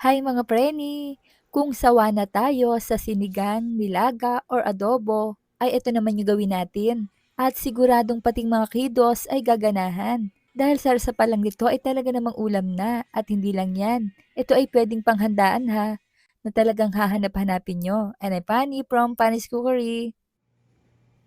Hi mga preni! Kung sawa na tayo sa sinigang, nilaga, or adobo, ay ito naman yung gawin natin. At siguradong pating mga kidos ay gaganahan. Dahil sarsa pa lang nito ay talaga namang ulam na at hindi lang yan. Ito ay pwedeng panghandaan ha, na talagang hahanap-hanapin nyo. And I'm Pani from Panis Cookery.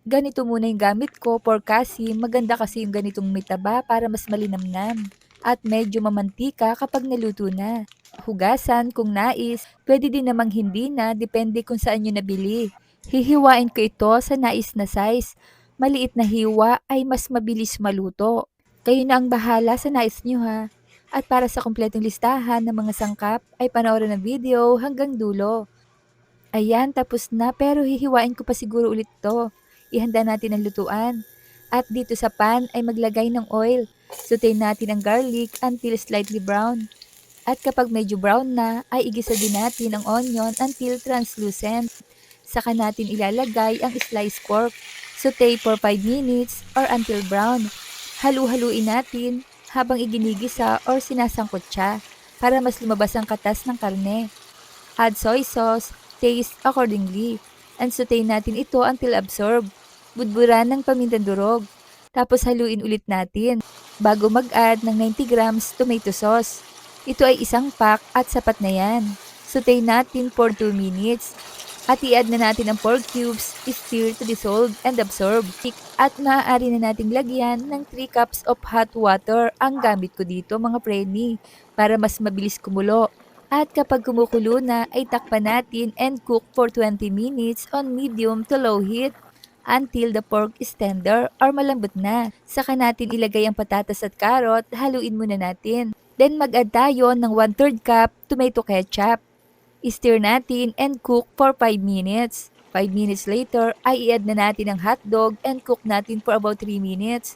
Ganito muna yung gamit ko for kasi maganda kasi yung ganitong mitaba para mas malinamnam at medyo mamantika kapag naluto na. Hugasan kung nais, pwede din namang hindi na depende kung saan nyo nabili. Hihiwain ko ito sa nais na size. Maliit na hiwa ay mas mabilis maluto. Kayo na ang bahala sa nais nyo ha. At para sa kompletong listahan ng mga sangkap ay panoorin ng video hanggang dulo. Ayan, tapos na pero hihiwain ko pa siguro ulit to ihanda natin ang lutuan. At dito sa pan ay maglagay ng oil. Sautein natin ang garlic until slightly brown. At kapag medyo brown na, ay igisa din natin ang onion until translucent. Saka natin ilalagay ang sliced pork. Saute for 5 minutes or until brown. Halu-haluin natin habang iginigisa or sinasangkot siya para mas lumabas ang katas ng karne. Add soy sauce, taste accordingly, and saute natin ito until absorb budburan ng pamintang durog. Tapos haluin ulit natin bago mag-add ng 90 grams tomato sauce. Ito ay isang pack at sapat na yan. Saute natin for 2 minutes. At i-add na natin ang pork cubes, stir to dissolve and absorb. At maaari na nating lagyan ng 3 cups of hot water ang gamit ko dito mga preni para mas mabilis kumulo. At kapag kumukulo na ay takpan natin and cook for 20 minutes on medium to low heat until the pork is tender or malambot na. Saka natin ilagay ang patatas at carrot, haluin muna natin. Then mag-add tayo ng 1 3 cup tomato ketchup. I-stir natin and cook for 5 minutes. 5 minutes later ay i-add na natin ang hotdog and cook natin for about 3 minutes.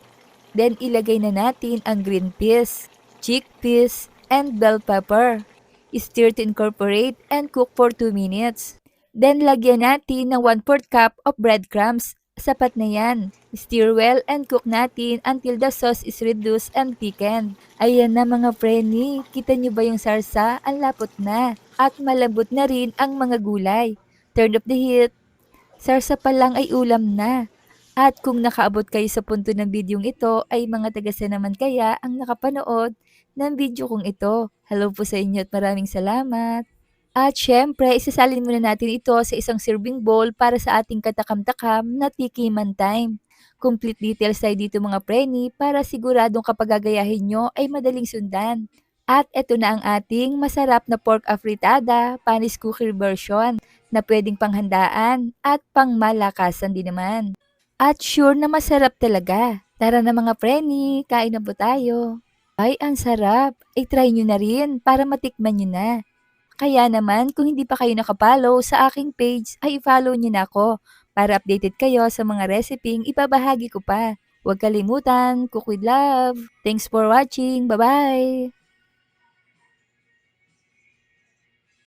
Then ilagay na natin ang green peas, chickpeas, and bell pepper. I-stir to incorporate and cook for 2 minutes. Then lagyan natin ng 1 4 cup of breadcrumbs. Sapat na yan. Stir well and cook natin until the sauce is reduced and thickened. Ayan na mga preni, kita nyo ba yung sarsa? Ang lapot na. At malambot na rin ang mga gulay. Turn off the heat. Sarsa pa lang ay ulam na. At kung nakaabot kayo sa punto ng bidyong ito, ay mga tagasa naman kaya ang nakapanood ng video kong ito. Hello po sa inyo at maraming salamat. At syempre, isasalin muna natin ito sa isang serving bowl para sa ating katakam-takam na tikiman time. Complete details tayo dito mga preni para siguradong kapag gagayahin nyo ay madaling sundan. At ito na ang ating masarap na pork afritada, panis cooker version na pwedeng panghandaan at pangmalakasan din naman. At sure na masarap talaga. Tara na mga preni, kain na po tayo. Ay, ang sarap. Ay, try nyo na rin para matikman nyo na. Kaya naman, kung hindi pa kayo nakapollow sa aking page, ay i-follow niyo na ako para updated kayo sa mga reseping ibabahagi ko pa. Huwag kalimutan, cook with love. Thanks for watching. Bye-bye!